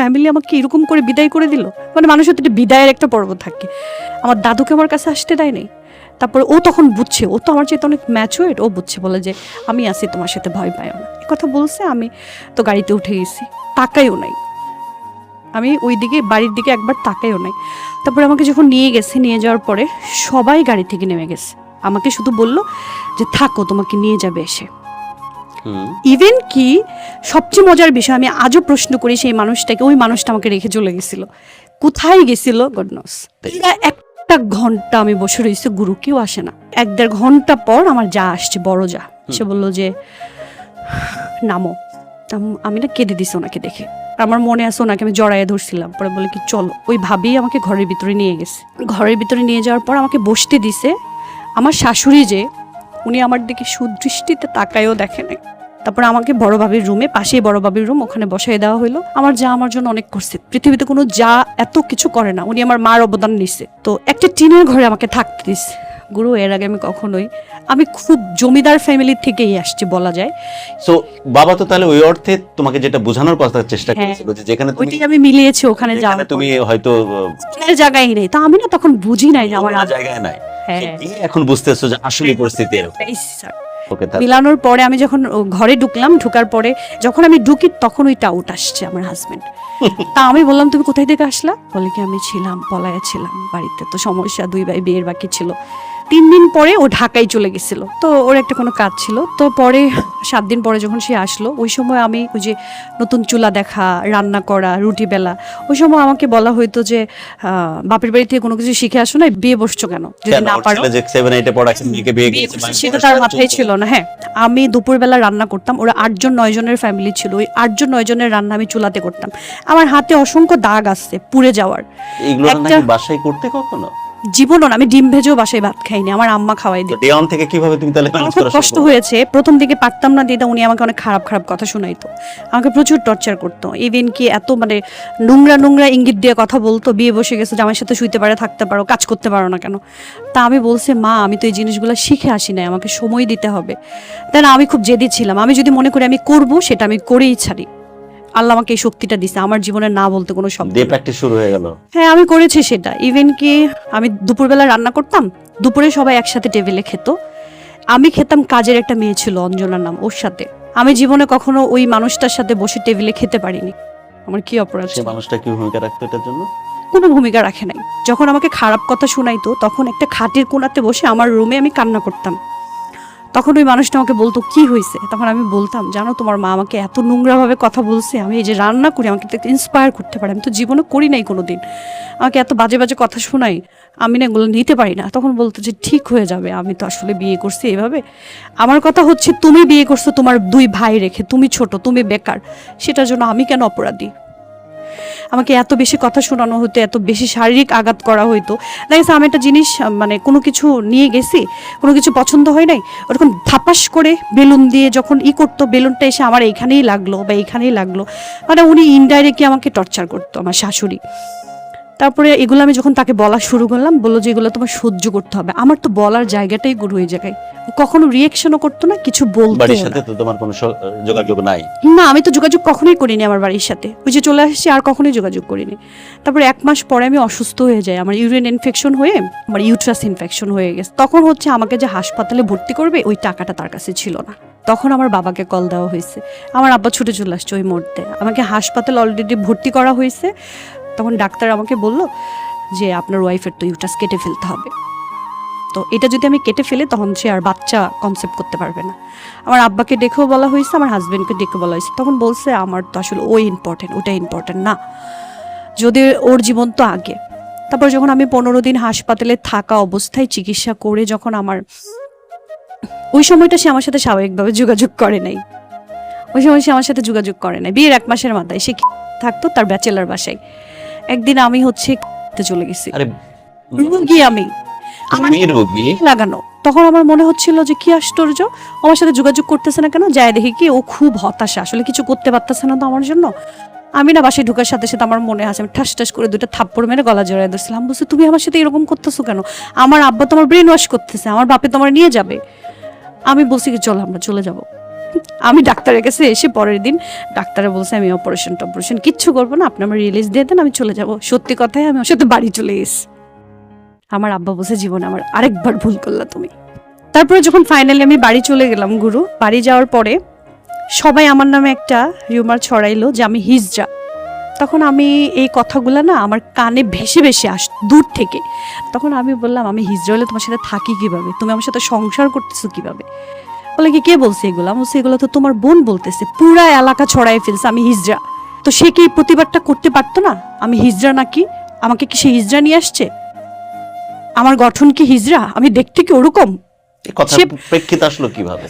Family আমাকে এরকম করে বিদায় করে দিল? মানে মানুষের তো বিদায়ের একটা পর্ব থাকে। আমার দাদুকে আমার কাছে আসতে দেয় নাই। তারপরে ও তখন বুঝছে, ও তো আমার চেয়ে অনেক ম্যাচুয়েড ও বুঝছে, বলে যে আমি আছি, তোমার সাথে ভয় পাইও না। কথা বলছে, আমি তো গাড়িতে উঠে গেছি। তাকাইও নাই। আমি ওই দিকে বাড়ির দিকে একবার তাকাইও নাই। তারপরে আমাকে যখন নিয়ে গেছে, নিয়ে যাওয়ার পরে সবাই গাড়ি থেকে নেমে গেছে। আমাকে শুধু বলল যে, থাকো, তোমাকে নিয়ে যাবে এসে। ইভেন কি সবচেয়ে মজার বিষয় আমি আজও প্রশ্ন করি সেই মানুষটাকে ওই মানুষটা আমাকে রেখে চলে গেছিল। কোথায় গেছিল? গডনস একটা ঘণ্টা আমি বসে রয়েছি গুরু কেউ আসে না। এক দেড় ঘণ্টা পর আমার যা আসছে বড় যা। সে বলল যে নামো। আম- না কেঁদে দিছি ওনাকে দেখে। আমার মনে আছে ওনাকে আমি জড়াইয়ে ধরছিলাম। পরে বলে কি চলো। ওই ভাবেই আমাকে ঘরের ভিতরে নিয়ে গেছে। ঘরের ভিতরে নিয়ে যাওয়ার পর আমাকে বসতে দিছে। আমার শাশুড়ি যে উনি আমার দিকে সুদৃষ্টিতে তাকায়ও দেখে নাই। তারপর আমাকে বড় বাবির রুমে পাশেই বড় বাবির রুম ওখানে বসাই দেওয়া হলো আমার যা আমার জন্য অনেক করছে। পৃথিবীতে কোনো যা এত কিছু করে না উনি আমার মার অবদান নিচ্ছে তো একটা টিনের ঘরে আমাকে থাকতে দিচ্ছে গুরু এর আগে আমি কখনোই আমি খুব জমিদার ফ্যামিলি থেকেই আসছি বলা যায়। সো বাবা তো তাহলে ওই অর্থে তোমাকে যেটা বোঝানোর কথা চেষ্টা হ্যাঁ। করেছিল যে যেখানে তুমি ওইটাই আমি মিলিয়েছি ওখানে যাওয়ার তুমি হয়তো তুমি জায়গায় নেই। তা আমি না তখন বুঝি নাই যে আমার জায়গায় নাই। হ্যাঁ। এখন বুঝতেছো যে আসলে পরিস্থিতি এরকম। মিলানোর পরে আমি যখন ঘরে ঢুকলাম ঢুকার পরে যখন আমি ঢুকি তখন ওই টাউট আসছে আমার হাজবেন্ড তা আমি বললাম তুমি কোথায় থেকে আসলা? বলে কি আমি ছিলাম পলায়া ছিলাম বাড়িতে। তো সমস্যা দুই ভাই বিয়ের বাকি ছিল। তিন দিন পরে ও ঢাকায় চলে গেছিল। তো ওর একটা কোনো কাজ ছিল। তো পরে সাত দিন পরে যখন সে আসলো ওই সময় আমি ওই যে নতুন চুলা দেখা রান্না করা রুটি বেলা ওই সময় আমাকে বলা হইতো যে বাপের বাড়ি থেকে কোনো কিছু শিখে আসো না বিয়ে বসছো কেন? যদি না পারো। মানে সেটা তার মাথায় ছিল না হ্যাঁ। আমি দুপুরবেলা রান্না করতাম ওরা আটজন নয় জনের ফ্যামিলি ছিল ওই আটজন নয় জনের রান্না আমি চুলাতে করতাম। আমার হাতে অসংখ্য দাগ আসছে পুড়ে যাওয়ার। এগুলো একটা- বাসায় করতে কখনো? জীবনও না আমি ডিম ভেজেও বাসায় ভাত খাইনি আমার আম্মা খাওয়াই দিত। ডে থেকে কীভাবে তুমি তাহলে ম্যানেজ খুব করা কষ্ট হয়েছে প্রথম দিকে পারতাম না দিদা উনি আমাকে অনেক খারাপ খারাপ কথা শোনাইতো। আমাকে প্রচুর টর্চার করতো। ইভেন কি এত মানে নোংরা নোংরা ইঙ্গিত দিয়ে কথা বলতো বিয়ে বসে গেছে যে আমার সাথে শুইতে পারে থাকতে পারো কাজ করতে পারো না কেন? তা আমি বলছি মা আমি তো এই জিনিসগুলো শিখে আসি নাই আমাকে সময় দিতে হবে। তাই না আমি খুব জেদি ছিলাম আমি যদি মনে করি আমি করব সেটা আমি করেই ছাড়ি। আল্লাহ আমাকে এই শক্তিটা দিছে আমার জীবনে না বলতে কোনো শব্দ ডে প্র্যাকটিস শুরু হয়ে গেল। হ্যাঁ আমি করেছি সেটা। ইভেন কি আমি দুপুরবেলা রান্না করতাম দুপুরে সবাই একসাথে টেবিলে খেত। আমি খেতাম কাজের একটা মেয়ে ছিল অঞ্জনার নাম ওর সাথে। আমি জীবনে কখনো ওই মানুষটার সাথে বসে টেবিলে খেতে পারিনি। আমার কি অপরাধ সে মানুষটা কি ভূমিকা রাখতো এটার জন্য? কোনো ভূমিকা রাখে নাই। যখন আমাকে খারাপ কথা শোনাইতো তখন একটা খাটের কোণাতে বসে আমার রুমে আমি কান্না করতাম। তখন ওই মানুষটা আমাকে বলতো, কি হয়েছে তখন আমি বলতাম, জানো, তোমার মা আমাকে এত নোংরাভাবে কথা বলছে, আমি এই যে রান্না করি, আমাকে ইন্সপায়ার করতে পারে, আমি তো জীবনে করি নাই কোনো দিন আমাকে এত বাজে বাজে কথা শোনাই, আমি না এগুলো নিতে পারি না। তখন বলতো যে, ঠিক হয়ে যাবে, আমি তো আসলে বিয়ে করছি এভাবে। আমার কথা হচ্ছে, তুমি বিয়ে করছ তোমার দুই ভাই রেখে, তুমি ছোট, তুমি বেকার। সেটার জন্য আমি কেন অপরাধী? আমাকে এত বেশি কথা শোনানো হতো, এত বেশি শারীরিক আঘাত করা হতো দেখা আমি একটা জিনিস মানে কোনো কিছু নিয়ে গেছি, কোনো কিছু পছন্দ হয় নাই, ওরকম ধাপাস করে বেলুন দিয়ে যখন ই করতো, বেলুনটা এসে আমার এইখানেই লাগল বা এইখানেই লাগল। মানে উনি ইনডাইরেক্টলি আমাকে টর্চার করতো, আমার শাশুড়ি। তারপরে এগুলো আমি যখন তাকে বলা শুরু করলাম বলল যে এগুলো তোমার সহ্য করতে হবে। আমার তো বলার জায়গাটাই গুরু ওই জায়গায়। কখনো রিয়েকশনও করতো না কিছু বলতো বাড়ির সাথে তো তোমার কোনো যোগাযোগ নাই? না আমি তো যোগাযোগ কখনোই করিনি আমার বাড়ির সাথে। ওই যে চলে আসছি আর কখনোই যোগাযোগ করিনি। তারপরে এক মাস পরে আমি অসুস্থ হয়ে যাই। আমার ইউরিন ইনফেকশন হয়ে আমার ইউট্রাস ইনফেকশন হয়ে গেছে। তখন হচ্ছে আমাকে যে হাসপাতালে ভর্তি করবে ওই টাকাটা তার কাছে ছিল না। তখন আমার বাবাকে কল দেওয়া হয়েছে। আমার আব্বা ছুটে চলে আসছে ওই মুহূর্তে। আমাকে হাসপাতালে অলরেডি ভর্তি করা হয়েছে। তখন ডাক্তার আমাকে বলল যে, আপনার ওয়াইফের তো ইউট্রাস কেটে ফেলতে হবে। তো এটা যদি আমি কেটে ফেলে, তখন সে আর বাচ্চা কনসেপ্ট করতে পারবে না। আমার আব্বাকে ডেকেও বলা হয়েছে, আমার হাজবেন্ডকে ডেকে বলা হয়েছে। তখন বলছে, আমার তো আসলে ওই ইম্পর্টেন্ট ওটা ইম্পর্টেন্ট না। যদি ওর জীবন তো আগে। তারপর যখন আমি পনেরো দিন হাসপাতালে থাকা অবস্থায় চিকিৎসা করে যখন আমার ওই সময়টা সে আমার সাথে স্বাভাবিকভাবে যোগাযোগ করে নাই। ওই সময় সে আমার সাথে যোগাযোগ করে নাই। বিয়ের এক মাসের মাথায় সে থাকতো তার ব্যাচেলার বাসায়। একদিন আমি হচ্ছে চলে গেছি। আরে রুগী আমি আমার রোগী? লাগানো। তখন আমার মনে হচ্ছিল যে কি আশ্চর্য আমার সাথে যোগাযোগ করতেছে না কেন? যায় দেখি কি ও খুব হতাশা আসলে কিছু করতে পারতেছে না তো আমার জন্য। আমি না বাসায় ঢোকার সাথে সাথে আমার মনে আছে আমি ঠাস ঠাস করে দুটো থাপ্পড় মেরে গলা জড়াই ধরছিলাম। বলছি তুমি আমার সাথে এরকম করতেছো কেন? আমার আব্বা তোমার ব্রেন ওয়াশ করতেছে আমার বাপে তোমার নিয়ে যাবে। আমি বলছি কি চলো আমরা চলে যাব। আমি ডাক্তারের কাছে এসে পরের দিন ডাক্তারে বলছে, আমি অপারেশন টপারেশন কিচ্ছু করব না, আপনি আমার রিলিজ দিয়ে দেন, আমি চলে যাব। সত্যি কথাই আমি ওর সাথে বাড়ি চলে গেছি। আমার আব্বা বলছে, জীবন আমার আরেকবার ভুল করলা তুমি। তারপরে যখন ফাইনালি আমি বাড়ি চলে গেলাম গুরু, বাড়ি যাওয়ার পরে সবাই আমার নামে একটা রিউমার ছড়াইলো যে আমি হিজড়া। তখন আমি এই কথাগুলো না আমার কানে ভেসে ভেসে আস, দূর থেকে। তখন আমি বললাম, আমি হিজড়া হলে তোমার সাথে থাকি কীভাবে? তুমি আমার সাথে সংসার করতেছো কীভাবে? বলে কি কে বলছে এগুলো? আমি বলছি, এগুলো তো তোমার বোন বলতেছে। পুরা এলাকা ছড়াই ফেলছে আমি হিজড়া। তো সে কি প্রতিবাদটা করতে পারতো না? আমি হিজড়া নাকি? আমাকে কি সে হিজড়া নিয়ে আসছে? আমার গঠন কি হিজড়া? আমি দেখতে কি ওরকম? কথা প্রেক্ষিত আসলো কীভাবে?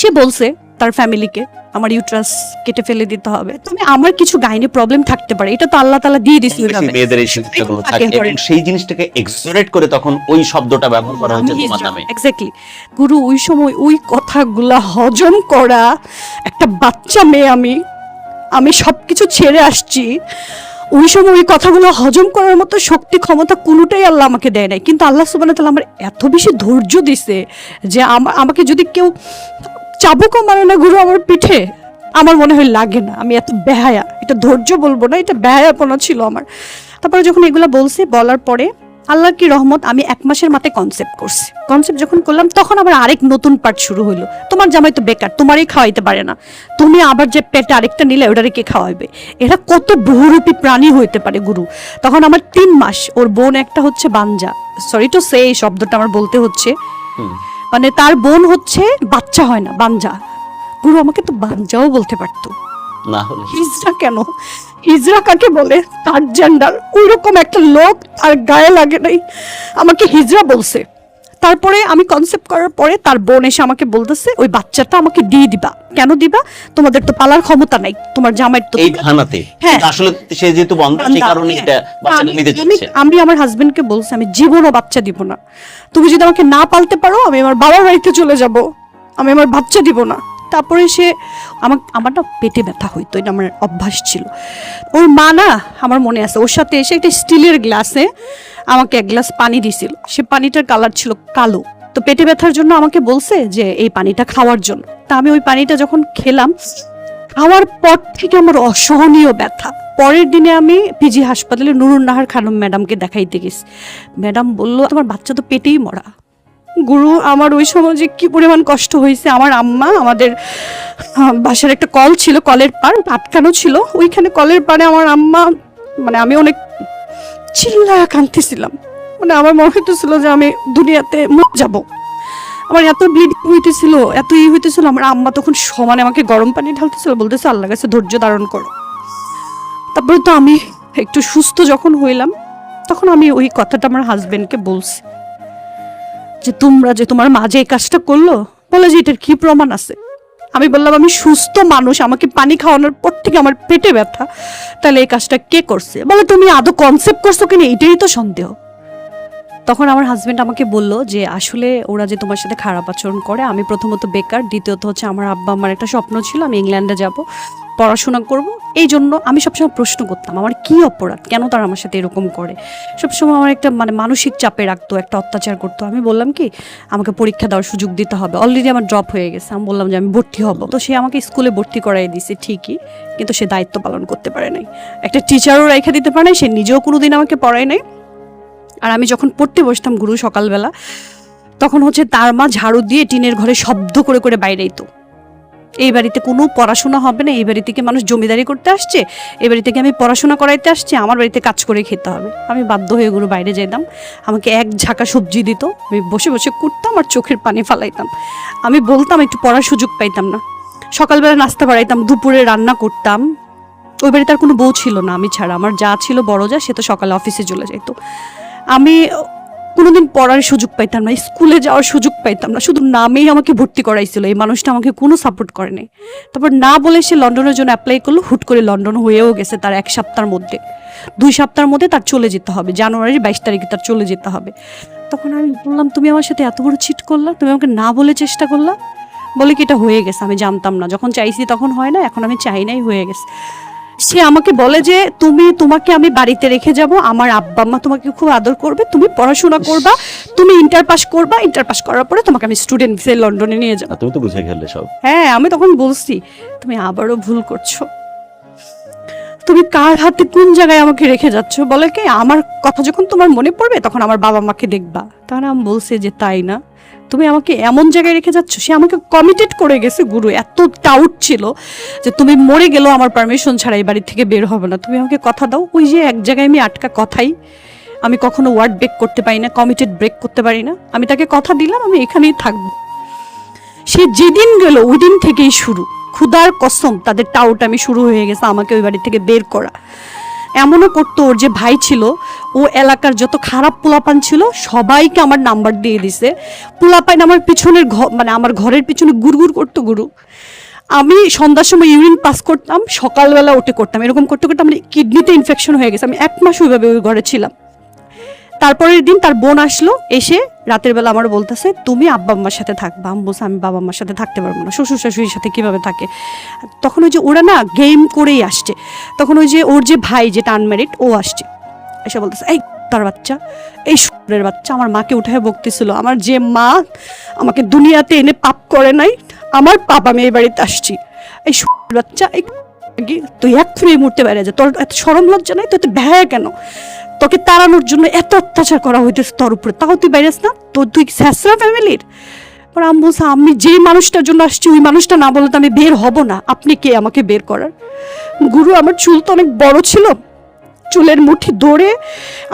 সে বলছে তার ফ্যামিলিকে আমার ইউট্রাস কেটে ফেলে দিতে হবে। তুমি আমার কিছু গাইনে প্রবলেম থাকতে পারে এটা তো আল্লাহ তালা দিয়ে দিছে। মেয়েদের এই সমস্যাগুলো থাকে এবং সেই জিনিসটাকে এক্সোরেট করে তখন ওই শব্দটা ব্যবহার করা হচ্ছে তোমার নামে। এক্স্যাক্টলি গুরু ওই সময় ওই কথাগুলা হজম করা একটা বাচ্চা মেয়ে আমি আমি সবকিছু ছেড়ে আসছি। ওই সময় ওই কথাগুলো হজম করার মতো শক্তি ক্ষমতা কোনোটাই আল্লাহ আমাকে দেয় নাই। কিন্তু আল্লাহ সুবান তাআলা আমার এত বেশি ধৈর্য দিছে যে আমা- আমাকে যদি কেউ চাবুকও মানে না গুরু আমার পিঠে। আমার মনে হয় লাগে না। আমি এত বেহায়া। এটা ধৈর্য বলব না, এটা বেহায়াপনা ছিল আমার। তারপরে যখন এগুলো বলছি, বলার পরে আল্লাহ কি রহমত, আমি এক মাসের মাথায় কনসেপ্ট করছি। কনসেপ্ট যখন করলাম, তখন আবার আরেক নতুন পার্ট শুরু হলো তোমার জামাই তো বেকার, তোমারই খাওয়াইতে পারে না। তুমি আবার যে পেটে আরেকটা নিলে, ওটারে কে খাওয়াবে এরা কত বহুরূপী প্রাণী হইতে পারে গুরু। তখন আমার তিন মাস, ওর বোন একটা হচ্ছে বাঞ্জা। সরি টু সে এই শব্দটা আমার বলতে হচ্ছে। মানে তার বোন হচ্ছে বাচ্চা হয় না বাঞ্জা। গুরু আমাকে তো বাঞ্জাও বলতে পারতো। না হলে। হিজড়া কেন? হিজড়া কাকে বলে? তার জেন্ডার ওই রকম একটা লোক আর গায়ে লাগে নাই। আমাকে হিজড়া বলছে। তারপরে আমি কনসেপ্ট করার পরে তার বোন এসে আমাকে বলতেছে ওই বাচ্চাটা আমাকে দিয়ে দিবা। কেন দিবা? তোমাদের তো পালার ক্ষমতা নাই। তোমার জামাই তো এই ধানাতে হ্যাঁ। আসলে সে যেহেতু বন্ধ সেই কারণে হ্যাঁ। এটা বাচ্চাটা আমি- নিতে চাচ্ছে। আমি আমার হাজবেন্ডকে বলছি আমি জীবনও বাচ্চা দিব না। তুমি যদি আমাকে না পালতে পারো, আমি আমার বাবার বাড়িতে চলে যাব। আমি আমার বাচ্চা দিব না। তারপরে সে আমার আমার না পেটে ব্যথা হইতো, এটা আমার অভ্যাস ছিল। ওর মা না, আমার মনে আছে, ওর সাথে এসে একটা স্টিলের গ্লাসে আমাকে এক গ্লাস পানি দিছিল। সে পানিটার কালার ছিল কালো। তো পেটে ব্যথার জন্য আমাকে বলছে যে, এই পানিটা খাওয়ার জন্য। তা আমি ওই পানিটা যখন খেলাম, খাওয়ার পর থেকে আমার অসহনীয় ব্যথা। পরের দিনে আমি পিজি হাসপাতালে নুরুন নাহার খানম ম্যাডামকে দেখাইতে গেছি। ম্যাডাম বলল, তোমার বাচ্চা তো পেটেই মরা। গুরু, আমার ওই সময় যে কি পরিমাণ কষ্ট হয়েছে, আমার আম্মা আমাদের বাসার একটা কল ছিল, কলের পার আটকানো ছিল। ওইখানে কলের পারে আমার আম্মা মানে আমি অনেক চিল্লায়া কাঁদতেছিলাম। মানে আমার মনে হইতেছিল যে আমি দুনিয়াতে মরে যাব। আমার এত ব্লিডিং হইতেছিল, এত ই হইতেছিল, আমার আম্মা তখন সমানে আমাকে গরম পানি ঢালতেছিল, বলতেছে আল্লাহ কাছে ধৈর্য ধারণ করো। তারপরে তো আমি একটু সুস্থ যখন হইলাম, তখন আমি ওই কথাটা আমার হাজবেন্ডকে বলছি। যে তোমরা যে তোমার মা যে এই কাজটা করল, বলে যে এটার কি প্রমাণ আছে? আমি বললাম, আমি সুস্থ মানুষ, আমাকে পানি খাওয়ানোর পর থেকে আমার পেটে ব্যথা। তাহলে এই কাজটা কে করছে? বলে, তুমি আদৌ কনসেপ্ট করছ কিনা? এটাই তো সন্দেহ। তখন আমার হাজব্যান্ড আমাকে বলল যে, আসলে ওরা যে তোমার সাথে খারাপ আচরণ করে, আমি প্রথমত বেকার, দ্বিতীয়ত হচ্ছে আমার আব্বা আমার একটা স্বপ্ন ছিল, আমি ইংল্যান্ডে যাব, পড়াশোনা করব। এই জন্য আমি সবসময় প্রশ্ন করতাম, আমার কি অপরাধ? কেন তারা আমার সাথে এরকম করে? সবসময় আমার একটা মানে মানসিক চাপে রাখতো, একটা অত্যাচার করতো। আমি বললাম কি, আমাকে পরীক্ষা দেওয়ার সুযোগ দিতে হবে। অলরেডি আমার ড্রপ হয়ে গেছে। আমি বললাম যে, আমি ভর্তি হব। তো সে আমাকে স্কুলে ভর্তি করাই দিছে, ঠিকই, কিন্তু সে দায়িত্ব পালন করতে পারে নাই। একটা টিচারও রেখে দিতে পারে নাই, সে নিজেও কোনোদিন আমাকে পড়ায় নাই। আর আমি যখন পড়তে বসতাম গুরু সকালবেলা, তখন হচ্ছে তার মা ঝাড়ু দিয়ে টিনের ঘরে শব্দ করে করে বাইরেই তো এই বাড়িতে কোনো পড়াশোনা হবে না, এই বাড়ি থেকে মানুষ জমিদারি করতে আসছে এই বাড়ি থেকে আমি পড়াশোনা করাইতে আসছি, আমার বাড়িতে কাজ করে খেতে হবে। আমি বাধ্য হয়ে গুরু বাইরে যেতাম আমাকে এক ঝাঁকা সবজি দিত, আমি বসে বসে কুটতাম আর চোখের পানি ফালাইতাম। আমি বলতাম একটু পড়ার সুযোগ পাইতাম না। সকালবেলা নাস্তা বাড়াইতাম, দুপুরে রান্না করতাম। ওই বাড়িতে আর কোনো বউ ছিল না, আমি ছাড়া। আমার যা ছিল বড় যা, সে তো সকালে অফিসে চলে যেত আমি কোনোদিন পড়ার সুযোগ পাইতাম না, স্কুলে যাওয়ার সুযোগ পাইতাম না, শুধু নামেই আমাকে ভর্তি করাইছিল, এই মানুষটা আমাকে কোনো সাপোর্ট করেনি তারপর না বলে সে লন্ডনের জন্য অ্যাপ্লাই করল, হুট করে লন্ডন হয়েও গেছে তার এক সপ্তাহের মধ্যে। দুই সপ্তাহের মধ্যে তার চলে যেতে হবে, জানুয়ারির বাইশ তারিখে তার চলে যেতে হবে। তখন আমি বললাম, তুমি আমার সাথে এত বড় চিট করলা, তুমি আমাকে না বলে চেষ্টা করলা? বলে কি, এটা হয়ে গেছে, আমি জানতাম না। যখন চাইছি তখন হয় না, এখন আমি চাই নাই, হয়ে গেছে। সে আমাকে বলে যে তুমি তোমাকে আমি বাড়িতে রেখে যাব। আমার আব্বা আম্মা তোমাকে খুব আদর করবে। তুমি পড়াশোনা করবা তুমি ইন্টার পাস করবা। ইন্টার পাস করার পরে তোমাকে আমি স্টুডেন্ট ভিসায় লন্ডনে নিয়ে যাব। তুমি তো বুঝে গেলে সব। হ্যাঁ আমি তখন বলছি তুমি আবারও ভুল করছ। তুমি কার হাতে কোন জায়গায় আমাকে রেখে যাচ্ছ? বলে কি আমার কথা যখন তোমার মনে পড়বে তখন আমার বাবা মাকে দেখবা। তারা আমি বলছে যে তাই না? তুমি আমাকে এমন জায়গায় রেখে যাচ্ছ? সে আমাকে কমিটেড করে গেছে, গুরু। এত টাউট ছিল যে তুমি মরে গেলেও আমার পারমিশন ছাড়া এই বাড়ি থেকে বের হবে না। তুমি আমাকে কথা দাও। ওই যে এক জায়গায় আমি আটকা কথাই, আমি কখনো ওয়ার্ড ব্রেক করতে পারি না কমিটেড ব্রেক করতে পারি না। আমি তাকে কথা দিলাম, আমি এখানেই থাকব। সে যেদিন গেল ওই দিন থেকেই শুরু। ক্ষুদার কসম, তাদের টাউট আমি শুরু হয়ে গেছে আমাকে ওই বাড়ি থেকে বের করা। এমনও করতো ওর যে ভাই ছিল, ও এলাকার যত খারাপ পোলাপান ছিল সবাইকে আমার নাম্বার দিয়ে দিছে। পোলাপান আমার পিছনের ঘর মানে আমার ঘরের পিছনে গুড় করতো গুরু। আমি সন্ধ্যার সময় ইউরিন পাস করতাম, সকালবেলা উঠে করতাম। এরকম করতে করতে আমার কিডনিতে ইনফেকশন হয়ে গেছে। আমি এক মাস ওইভাবে ওই ঘরে ছিলাম। তারপরের দিন তার বোন আসলো, এসে রাতের বেলা আমার বলতেছে, তুমি আব্বা আম্মার সাথে থাকবা আমি বলছি আমি বাবা আম্মার সাথে থাকতে পারব না, শ্বশুর শাশুড়ির সাথে কীভাবে থাকে? তখন ওই যে ওরা না গেম করেই আসছে। তখন ওই যে ওর যে ভাই যেটা আনম্যারিড ও আসছে। এসে বলতেছে, এই তার বাচ্চা, এই শুক্রের বাচ্চা, আমার মাকে উঠায় বকতেছিল, আমার যে মা আমাকে দুনিয়াতে এনে পাপ করে নাই, আমার পাপ আমি এই বাড়িতে আসছি। এই শুক্রের বাচ্চা, এই তুই এক্ষুনি এই মুহূর্তে বাইরে যা, তোর এত সরম লজ্জা নাই তো এত ভ্যা কেন? তোকে তাড়ানোর জন্য এত অত্যাচার করা হইতেছে তোর উপরে। তাও তুই বাইরেস না? তোর তুই স্যাসরা ফ্যামিলির? পর আমি বলছি, আমি যে মানুষটার জন্য আসছি, ওই মানুষটা না বলে তো আমি বের হব না। আপনি কে আমাকে বের করার? গুরু, আমার চুল তো অনেক বড় ছিল। চুলের মুঠি ধরে,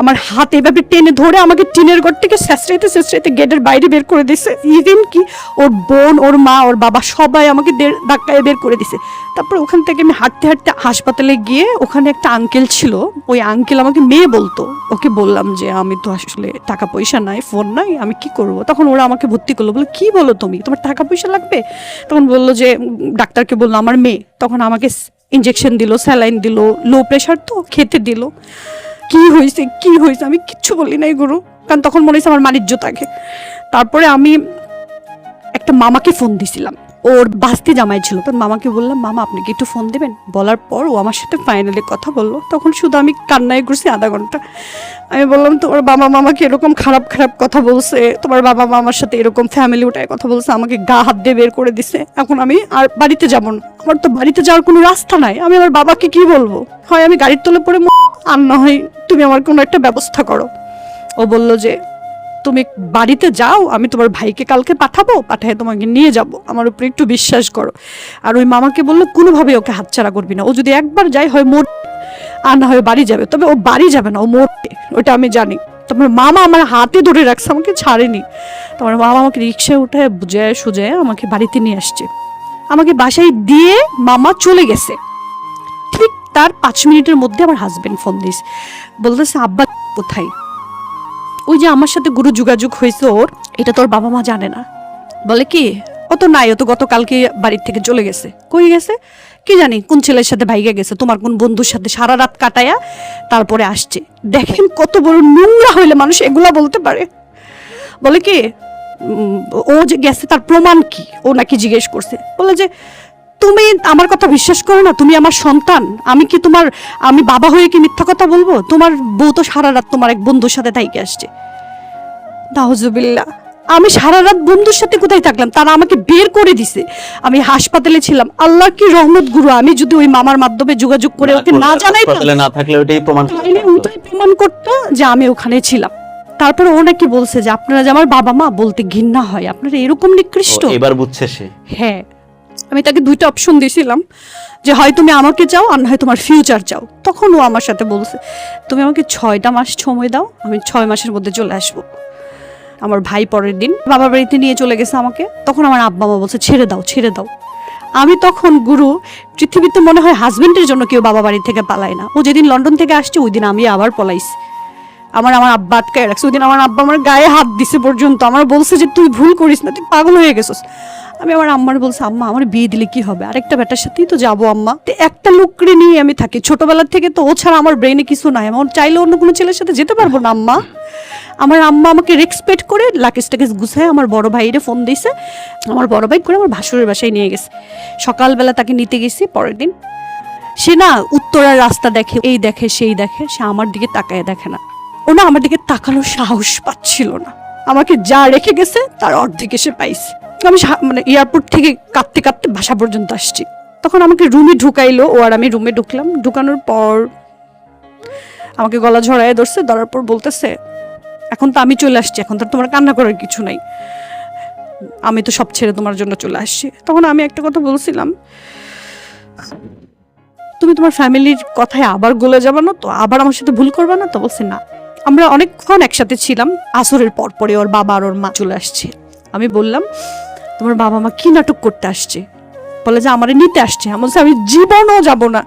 আমার হাত এভাবে টেনে ধরে আমাকে টিনের ঘর থেকে শেষরাইতে শেষরাইতে গেটের বাইরে বের করে দিছে। ইভেন কি ওর বোন, ওর মা, ওর বাবা সবাই আমাকে ধাক্কায় বের করে দিছে। তারপর ওখান থেকে আমি হাঁটতে হাঁটতে হাসপাতালে গিয়ে ওখানে একটা আঙ্কেল ছিল। ওই আঙ্কেল আমাকে মেয়ে বলতো। ওকে বললাম যে, আমি তো আসলে টাকা পয়সা নাই ফোন নাই, আমি কি করব? তখন ওরা আমাকে ভর্তি করল। বলে কি বলো তুমি? তোমার টাকা পয়সা লাগবে? তখন বলল যে ডাক্তারকে বলল, আমার মেয়ে। তখন আমাকে ইঞ্জেকশন দিল স্যালাইন দিল লো প্রেশার তো, খেতে দিল। কি হয়েছে কি হয়েছে আমি কিচ্ছু বলি নাই গুরু, কারণ তখন মনে হয়েছে আমার বাণিজ্য থাকে। তারপরে আমি একটা মামাকে ফোন দিছিলাম। ওর বাস্তি জামাই ছিল। তো মামাকে বললাম, মামা আপনি কি একটু ফোন দেবেন? বলার পর ও আমার সাথে ফাইনালি কথা বলল। তখন শুধু আমি কান্নায় করছি আধা ঘণ্টা। আমি বললাম, তোমার বাবা মামাকে এরকম খারাপ খারাপ কথা বলছে, তোমার বাবা মামার সাথে এরকম ফ্যামিলি ওটাই কথা বলছে, আমাকে গা হাত দিয়ে বের করে দিছে। এখন আমি আর বাড়িতে যাব না। আমার তো বাড়িতে যাওয়ার কোনো রাস্তা নাই। আমি আমার বাবাকে কি বলব? হয় আমি গাড়ির তলে পড়ে আর না হয় তুমি আমার কোনো একটা ব্যবস্থা করো। ও বলল যে তুমি বাড়িতে যাও, আমি তোমার ভাইকে কালকে পাঠাবো, পাঠায় তোমাকে নিয়ে যাব। আমার উপরে একটু বিশ্বাস করো। আর ওই মামাকে বলল কোনোভাবে ওকে হাতছাড়া করবি না। ও যদি একবার যায় হয় মোট আর না হয় বাড়ি যাবে। তবে ও বাড়ি যাবে না, ও মরবে ওটা আমি জানি। তোমার মামা আমার হাতে ধরে রাখছে, আমাকে ছাড়েনি। তোমার মামা আমাকে রিক্সায় উঠে বুঝে সুজে আমাকে বাড়িতে নিয়ে আসছে। আমাকে বাসায় দিয়ে মামা চলে গেছে। ঠিক তার পাঁচ মিনিটের মধ্যে আমার হাজবেন্ড ফোন দিস। বলতেছে, আব্বা, কোথায়? ওই যে আমার সাথে গুরু যোগাযোগ হয়েছে ওর, এটা তোর বাবা মা জানে না। বলে কি ও তো নাই ও তো গতকালকে বাড়ির থেকে চলে গেছে। কই গেছে? কি জানি কোন ছেলের সাথে ভাইগে গেছে, তোমার কোন বন্ধুর সাথে সারা রাত কাটায়া তারপরে আসছে। দেখেন কত বড় নোংরা হইলে মানুষ এগুলা বলতে পারে। বলে কি ও যে গেছে তার প্রমাণ কি? ও নাকি জিজ্ঞেস করছে। বলে যে তুমি আমার কথা বিশ্বাস করো না? তুমি আমার সন্তান। আমি কি তোমার আমি বাবা হয়ে কি মিথ্যা কথা বলব? তোমার বউ তো সারা রাত তোমার এক বন্ধুর সাথে থাইকে আসছে। নাহজুবিল্লাহ আমি সারা রাত বন্ধুর সাথে কোথায় থাকলাম? তারা আমাকে বের করে দিছে। আমি হাসপাতালে ছিলাম। আল্লাহর কি রহমত গুরু আমি যদি ওই মামার মাধ্যমে যোগাযোগ করে ওকে না জানাই না থাকলে ওইটাই প্রমাণ প্রমাণ করতো যে আমি ওখানে ছিলাম। তারপরে ও নাকি বলছে যে আপনারা যে আমার বাবা মা বলতে ঘৃণা হয় আপনারা এরকম নিকৃষ্ট? এবার বুঝছে সে। হ্যাঁ। আমি তাকে দুইটা অপশন দিয়েছিলাম, যে হয় তুমি আমাকে চাও আর হয় তোমার ফিউচার চাও। তখন ও আমার সাথে বলছে, তুমি আমাকে ছয়টা মাস সময় দাও, আমি ছয় মাসের মধ্যে চলে আসব। আমার ভাই পরের দিন বাবার বাড়িতে নিয়ে চলে গেছে আমাকে, তখন আমার আব্বা মা বলছে, ছেড়ে দাও ছেড়ে দাও। আমি তখন, গুরু, পৃথিবীতে মনে হয় হাজবেন্ডের জন্য কেউ বাবা বাড়ি থেকে পালায় না। ও যেদিন লন্ডন থেকে আসছে, ওই দিন আমি আবার পলাইছি। আমার আমার আব্বা আটকায় রাখছে। ওই দিন আমার আব্বা আমার গায়ে হাত দিছে পর্যন্ত। আমার বলছে যে, তুই ভুল করিস না, তুই পাগল হয়ে গেছিস। আমি আমার আম্মার বলছি, আম্মা, আমার বিয়ে দিলে কি হবে? আরেকটা বেটার সাথেই তো যাব, আম্মা। একটা লোকরে নিয়ে আমি থাকি। ছোটবেলা থেকে তো ও ছাড়া আমার ব্রেনে কিছু নাই। আমার চাইলে অন্য কোনো ছেলের সাথে যেতে পারব না, আম্মা। আমার আম্মা আমাকে রেসপেক্ট করে লাকেজ টাকেজ গুছায় আমার বড় ভাইরে ফোন দিয়েছে আমার বড় ভাই করে আমার ভাসুরের বাসায় নিয়ে গেছে। সকালবেলা তাকে নিতে গেছি, পরের দিন। সে না উত্তরার রাস্তা দেখে, এই দেখে, সেই দেখে, সে আমার দিকে তাকায় দেখে না। ও না আমার দিকে তাকানোর সাহস পাচ্ছিল না। আমাকে যা রেখে গেছে, তার অর্ধেক এসে পাইছে। আমি সা- মানে এয়ারপোর্ট থেকে কাঁদতে কাঁদতে বাসা পর্যন্ত আসছি। তখন আমাকে রুমে ঢুকাইলো ও আর আমি রুমে ঢুকলাম। ঢুকানোর পর আমাকে গলা ঝরায় ধরছে, ধরার পর বলতেছে, এখন তো আমি চলে আসছি, এখন তো তোমার কান্না করার কিছু নাই। আমি তো সব ছেড়ে তোমার জন্য চলে আসছি। তখন আমি একটা কথা বলছিলাম, তুমি তোমার ফ্যামিলির কথায় আবার গলে যাবে না তো? আবার আমার সাথে ভুল করবে না তো? বলছে, না। আমরা অনেকক্ষণ একসাথে ছিলাম, আসরের পর পরে ওর বাবা আর ওর মা চলে আসছে। আমি বললাম তোমার বাবা মা কি নাটক করতে আসছে? বলে যে আমারে নিতে আসছে। আমি বলছি, আমি জীবনও যাব না।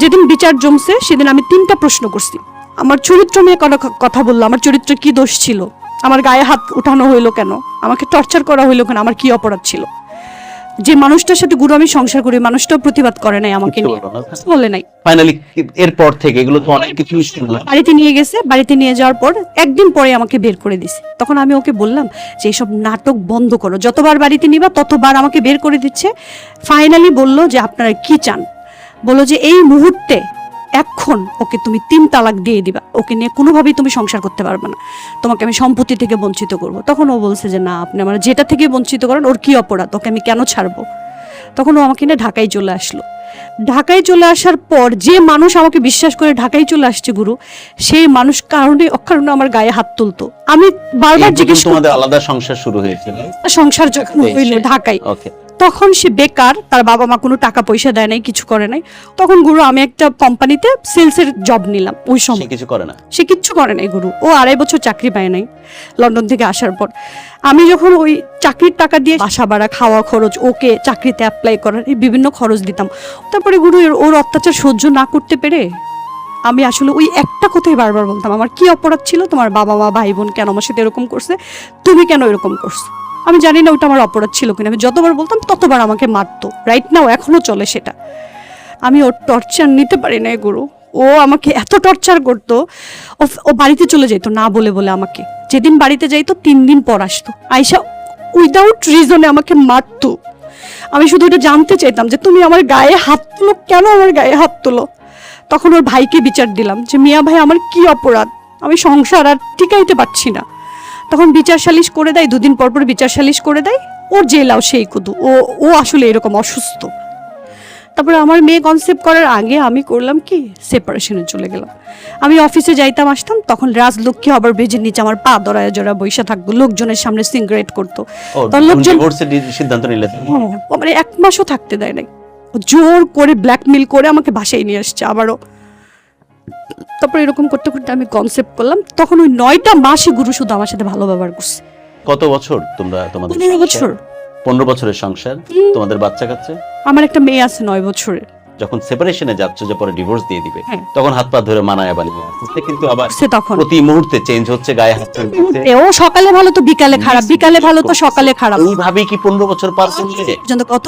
যেদিন বিচার জমছে সেদিন আমি তিনটা প্রশ্ন করছি। আমার চরিত্র নিয়ে কোনো কথা বলল। আমার চরিত্রে কি দোষ ছিল? আমার গায়ে হাত উঠানো হইল কেন? আমাকে টর্চার করা হইল কেন? আমার কি অপরাধ ছিল? যে মানুষটার সাথে গুরু আমি সংসার করি মানুষটাও প্রতিবাদ করে নাই আমাকে নিয়ে। বলে নাই। ফাইনালি এরপর থেকে এগুলো তো অনেক কিছু শুনলাম বাড়িতে নিয়ে গেছে বাড়িতে নিয়ে যাওয়ার পর একদিন পরে আমাকে বের করে দিছে। তখন আমি ওকে বললাম যে এইসব নাটক বন্ধ করো। যতবার বাড়িতে নিবা ততবার আমাকে বের করে দিচ্ছে। ফাইনালি বলল যে আপনারা কি চান? বলল যে এই মুহূর্তে এখন ওকে তুমি তিন তালাক দিয়ে দিবা। ওকে নিয়ে কোনোভাবেই তুমি সংসার করতে পারবে না। তোমাকে আমি সম্পত্তি থেকে বঞ্চিত করব। তখন ও বলছে যে না আপনি আমার যেটা থেকে বঞ্চিত করেন ওর কি অপরাধ? ওকে আমি কেন ছাড়বো? তখন ও আমাকে নিয়ে ঢাকায় চলে আসলো। ঢাকায় চলে আসার পর যে মানুষ আমাকে বিশ্বাস করে ঢাকায় চলে আসছে গুরু সেই মানুষ কারণে অকারণে আমার গায়ে হাত তুলতো। আমি বারবার জিজ্ঞেস তোমাদের আলাদা সংসার শুরু হয়েছিল। সংসার যখন হইল ঢাকায় তখন সে বেকার তার বাবা মা কোনো টাকা পয়সা দেয় নাই কিছু করে নাই। তখন গুরু আমি একটা কোম্পানিতে সেলসের জব নিলাম ওই সময়। কিছু করে না? সে কিচ্ছু করে নাই গুরু। ও আড়াই বছর চাকরি পায় নাই লন্ডন থেকে আসার পর। আমি যখন ওই চাকরির টাকা দিয়ে বাসা ভাড়া খাওয়া খরচ ওকে চাকরিতে অ্যাপ্লাই করার এই বিভিন্ন খরচ দিতাম। তারপরে গুরু এর- ওর অত্যাচার সহ্য না করতে পেরে আমি আসলে ওই একটা কথাই বারবার বলতাম আমার কি অপরাধ ছিল? তোমার বাবা মা ভাই বোন কেন আমার সাথে এরকম করছে? তুমি কেন এরকম করছ? আমি জানি না ওটা আমার অপরাধ ছিল কিনা। আমি যতবার বলতাম, ততবার আমাকে মারতো। রাইট নাও এখনও চলে সেটা। আমি ওর টর্চার নিতে পারি না গুরু। ও আমাকে এত টর্চার করতো। ও বাড়িতে চলে যেত না বলে বলে আমাকে। যেদিন বাড়িতে যাইতো, তিন দিন পর আসতো। আইসা উইদাউট রিজনে আমাকে মারতো। আমি শুধু এটা জানতে চাইতাম যে, তুমি আমার গায়ে হাত তুলো, কেন আমার গায়ে হাত তুলো? তখন ওর ভাইকে বিচার দিলাম যে, মিয়া ভাই, আমার কি অপরাধ? আমি সংসার আর টিকাইতে পারছি না। তখন বিচার সালিশ করে দেয় দুদিন পর পর বিচার সালিশ করে দেয় ওর জেলাও সেই কুদু। ও ও আসলে এরকম অসুস্থ। তারপরে আমার মেয়ে কনসেপ্ট করার আগে আমি করলাম কি? সেপারেশনে চলে গেলাম। আমি অফিসে যাইতাম আসতাম তখন রাজলক্ষ্মী আবার বেজের নিচে আমার পা দরায় জোড়া বৈশা থাকতো লোকজনের সামনে সিগারেট করতো। লোকজন সিদ্ধান্ত নিলে হ্যাঁ, মানে এক মাসও থাকতে দেয় নাই। জোর করে ব্ল্যাকমেল করে আমাকে বাসায় নিয়ে আসছে আবারও। তারপর এরকম করতে করতে আমি কনসেপ্ট করলাম তখন ওই নয়টা মাসে গুরু শুধু আমার সাথে ভালো ব্যবহার করছে। কত বছর তোমরা তোমাদের পনেরো বছর। পনেরো বছরের সংসার? তোমাদের বাচ্চা কাচ্চা? আমার একটা মেয়ে আছে নয় বছরের। যখন সেপারেশনে যাচ্ছ যে পরে ডিভোর্স দিয়ে দিবে হ্যাঁ। তখন হাত পা ধরে মানায় বানিয়ে আসছে। কিন্তু আবার সে তখন। প্রতি মুহূর্তে চেঞ্জ হচ্ছে গায়ে হাত ও সকালে ভালো তো বিকালে খারাপ। বিকালে ভালো তো সকালে খারাপ। এইভাবেই কি পনেরো বছর পার করলে কত